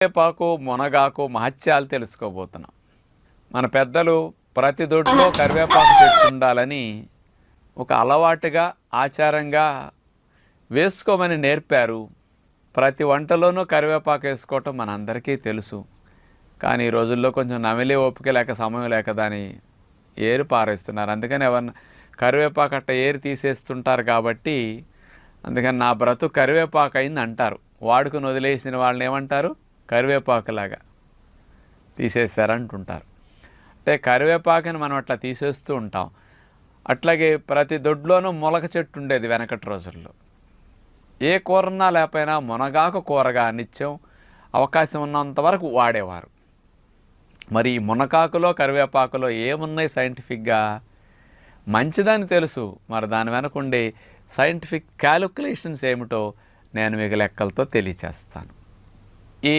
కరివేపాకు మునగాకు మహత్యాలు తెలుసుకోబోతున్నాం. మన పెద్దలు ప్రతి దొడ్లో కరివేపాకు చెట్టు ఉండాలని ఒక అలవాటుగా ఆచారంగా వేసుకోమని నేర్పారు. ప్రతి వంటలోనూ కరివేపాకు వేసుకోవటం మనందరికీ తెలుసు. కానీ ఈ రోజుల్లో కొంచెం నమిలే ఓపిక లేక సమయం లేక దాని ఏరు పారేస్తున్నారు. అందుకని ఎవరన్నా కరివేపాకు అట్ట ఏరు తీసేస్తుంటారు కాబట్టి అందుకని నా బ్రతుకు కరివేపాకు అయింది అంటారు వాడుకుని వదిలేసిన వాళ్ళని ఏమంటారు? కరివేపాకులాగా తీసేశారంటుంటారు. అంటే కరివేపాకుని మనం అట్లా తీసేస్తూ ఉంటాం. అట్లాగే ప్రతి దొడ్లోనూ మొలక చెట్టు ఉండేది వెనకటి రోజుల్లో. ఏ కూరన్నా లేకపోయినా మునగాకు కూరగా నిత్యం అవకాశం ఉన్నంత వరకు వాడేవారు. మరి ఈ మునకాకులో కరివేపాకులో ఏమున్నాయి సైంటిఫిక్గా? మంచిదని తెలుసు మరి దాని వెనక ఉండే సైంటిఫిక్ క్యాలిక్యులేషన్స్ ఏమిటో నేను మీకు లెక్కలతో తెలియచేస్తాను. ఈ